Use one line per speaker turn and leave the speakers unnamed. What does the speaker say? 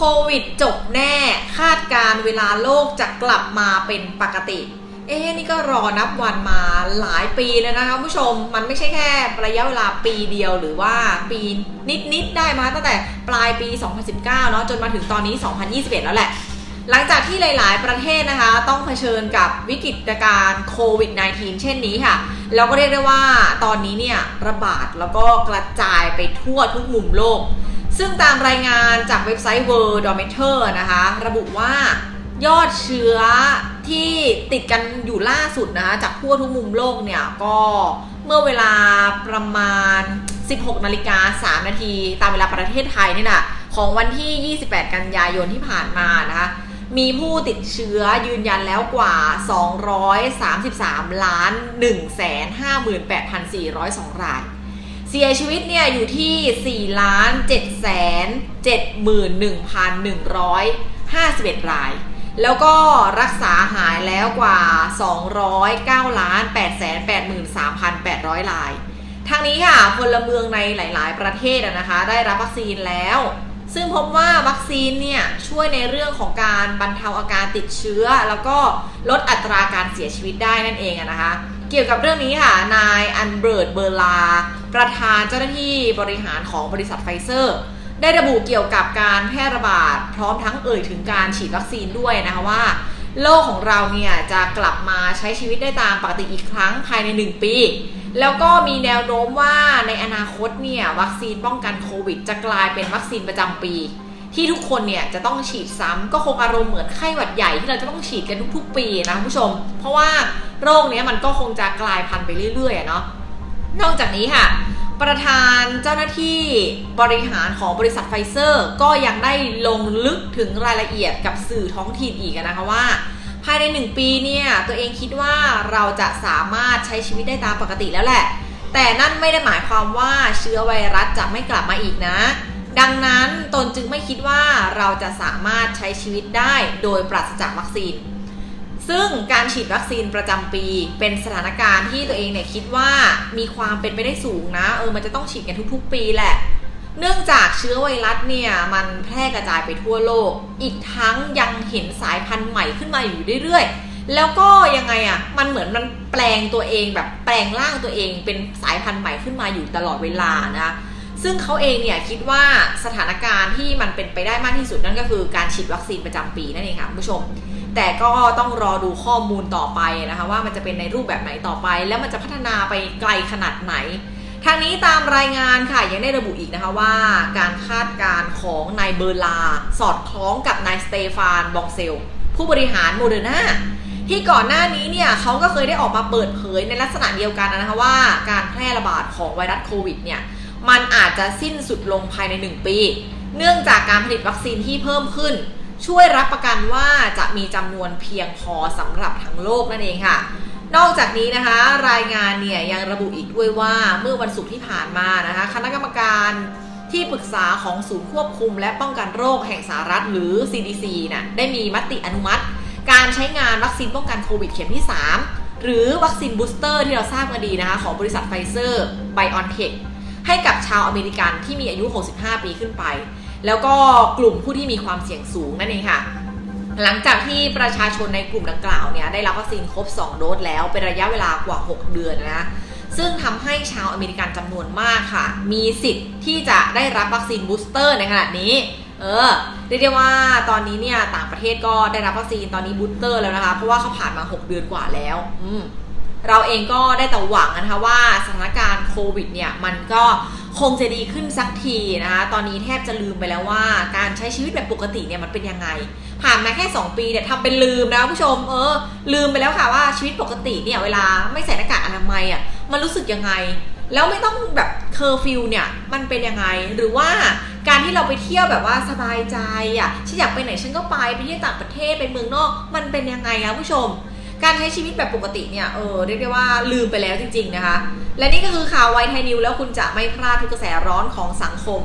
โควิดจบแน่คาดการ์เวลาโลกจะกลับมาเป็นปกติ เอ๊นี่ก็รอนับวันมาหลายปีแล้วนะคะผู้ชมมันไม่ใช่แค่ระยะเวลาปีเดียวหรือว่าปีนิดๆได้มาตั้งแต่ปลายปี 2019 เนาะจนมาถึงตอนนี้ 2021 แล้วแหละ หลังจากที่หลาย ๆ ประเทศนะคะ ต้องเผชิญกับวิกฤตการณ์โควิด -19 เช่นนี้ค่ะแล้วก็เรียกได้ว่าตอนนี้เนี่ยระบาดแล้วก็กระจายไปทั่วทุกมุมโลก ซึ่งตามรายงานจากเว็บไซต์ Worldometer นะคะ ระบุว่ายอดเชื้อที่ติดกันอยู่ล่าสุดนะคะจากทั่วทุกมุมโลกเนี่ย ก็เมื่อเวลาประมาณ 16นาฬิกา3นาที ตามเวลาประเทศไทยนี่นะของวันที่ 28 กันยายนที่ผ่านมานะคะ มีผู้ติดเชื้อยืนยันแล้วกว่า 233 ล้าน 158,402 ราย เสียชีวิตเนี่ยอยู่ที่ 4 ล้าน7แสน71,151 ราย แล้วก็รักษาหายแล้วกว่า 209 ล้าน8แสน83,800 ราย ทางนี้ค่ะพลเมืองในหลาย ๆ ประเทศอะนะคะ ได้รับวัคซีนแล้ว ซึ่งพบว่าวัคซีนเนี่ยช่วยในเรื่องของการบรรเทาอาการติดเชื้อ แล้วก็ลดอัตราการเสียชีวิตได้นั่นเองอะนะคะ เกี่ยวกับเรื่องนี้ค่ะ นายอันเบิร์ตเบอร์ลา ประธานเจ้าหน้าที่บริหารของบริษัทไฟเซอร์ ได้ระบุเกี่ยวกับการแพร่ระบาด พร้อมทั้งเอ่ยถึงการฉีดวัคซีนด้วยนะคะว่า โลกของเราเนี่ยจะกลับมาใช้ชีวิตได้ตามปกติอีกครั้งภายใน 1 ปี แล้วก็มีแนวโน้มว่าในอนาคตเนี่ยวัคซีนป้องกันโควิด จะกลายเป็นวัคซีนประจำปี ที่ทุกคนเนี่ยจะต้องฉีดซ้ำก็คงอารมณ์เหมือนไข้หวัดใหญ่ที่เราจะต้องฉีดกันทุกๆปีนะคุณผู้ชม เพราะว่าโรคเนี้ยมันก็คงจะกลายพันธุ์ไปเรื่อยๆเนาะนอกจากนี้ค่ะ ประธานเจ้าหน้าที่บริหารของบริษัทไฟเซอร์ ก็ยังได้ลงลึกถึงรายละเอียดกับสื่อท้องถิ่นอีกนะคะว่า ภายใน 1 ปีเนี่ยตัวเองคิดว่าเราจะสามารถใช้ชีวิตได้ตามปกติแล้วแหละ แต่นั่นไม่ได้หมายความว่าเชื้อไวรัสจะไม่กลับมาอีกนะ ดังนั้นตนจึงไม่คิดว่าเราจะสามารถใช้ชีวิตได้โดยปราศจากวัคซีน ซึ่งการฉีดวัคซีนประจำปี เป็นสถานการณ์ที่ตัวเองเนี่ยคิดว่ามีความเป็นไปได้สูงนะเออมันจะต้องฉีดกันทุกๆ ปีแหละเนื่องจากเชื้อไวรัสเนี่ยมันแพร่กระจายไปทั่วโลก อีกทั้งยังเห็นสายพันธุ์ใหม่ขึ้นมาอยู่เรื่อยๆ แล้วก็ยังไงอะ่ะ มันเหมือนมันแปลงตัวเองแบบแปลงร่างตัวเองเป็นสายพันธุ์ใหม่ขึ้นมาอยู่ตลอดเวลานะ ซึ่งเขาเองเนี่ยคิดว่าสถานการณ์ที่มันเป็นไปได้มากที่สุดนั่นก็คือการฉีดวัคซีนประจำปีนั่นเองค่ะคุณผู้ชม แต่ก็ต้องรอดูข้อมูลต่อไปนะคะว่ามันจะเป็นในรูปแบบไหนต่อไป แล้วมันจะพัฒนาไปไกลขนาดไหนทางนี้ตามรายงานค่ะยังได้ระบุอีกนะคะว่า การคาดการณ์ของนายเบอร์ลา สอดคล้องกับนายสเตฟานบองเซล ผู้บริหารโมเดอร์นาที่ก่อนหน้านี้เนี่ยเขาก็เคยได้ออกมาเปิดเผยในลักษณะเดียวกันนะคะว่า การแพร่ระบาดของไวรัสโควิดเนี่ย มันอาจจะสิ้นสุดลงภายใน 1 ปี เนื่องจากการผลิตวัคซีนที่เพิ่มขึ้น ช่วยรับประกันว่าจะมีจำนวนเพียงพอสำหรับทั้งโลกนั่นเองค่ะ นอกจากนี้นะคะ รายงานเนี่ยยังระบุอีกด้วยว่าเมื่อวันศุกร์ที่ผ่านมานะคะ คณะกรรมการที่ปรึกษาของศูนย์ควบคุม และป้องกันโรคแห่งสหรัฐหรือ CDC น่ะได้มีมติอนุมัติ การใช้งานวัคซีนป้องกันโควิดเข็มที่ 3 หรือวัคซีนบูสเตอร์ที่เราทราบกันดีนะคะ ของบริษัทไฟเซอร์ไบออนเทค ให้กับชาวอเมริกันที่มีอายุ 65 ปีขึ้นไป แล้วก็กลุ่มผู้ที่มีความเสี่ยงสูงนั่นเองค่ะ หลังจากที่ประชาชนในกลุ่มดังกล่าวเนี่ยได้รับวัคซีนครบ 2 โดสแล้วเป็นระยะเวลากว่า 6 เดือนนะซึ่งทำให้ชาวอเมริกันจำนวนมากค่ะ มีสิทธิ์ที่จะได้รับวัคซีนบูสเตอร์ในขณะนี้ เออเรียกได้ว่าตอนนี้เนี่ยต่างประเทศก็ได้รับวัคซีนตอนนี้บูสเตอร์แล้วนะคะ เพราะว่าเขาผ่านมา 6 เดือนกว่าแล้ว อืม เราเองก็ได้แต่หวังนะคะว่าสถานการณ์โควิดเนี่ยมันก็คงจะดีขึ้นสักทีนะคะตอนนี้แทบจะลืมไปแล้วว่า การใช้ชีวิตแบบปกติเนี่ยมันเป็นยังไง ผ่านมาแค่ 2 ปีเนี่ยทำเป็นลืมนะผู้ชมเออลืมไปแล้วค่ะว่าชีวิตปกติเนี่ยเวลาไม่ใส่หน้ากากอนามัยอะมันรู้สึกยังไง แล้วไม่ต้องแบบเคอร์ฟิวเนี่ยมันเป็นยังไงหรือว่าการที่เราไปเที่ยวแบบว่าสบายใจอะฉันอยากไปไหนฉันก็ไปไปเที่ยวต่างประเทศไปเมืองนอก มันเป็นยังไงคะผู้ชม การใช้ชีวิตแบบปกติเนี่ย เออเรียกได้ว่าลืมไปแล้วจริง ๆ นะคะ และนี่ก็คือข่าวไวไทยนิวแล้วคุณจะไม่พลาดทุกกระแสร้อนของสังคม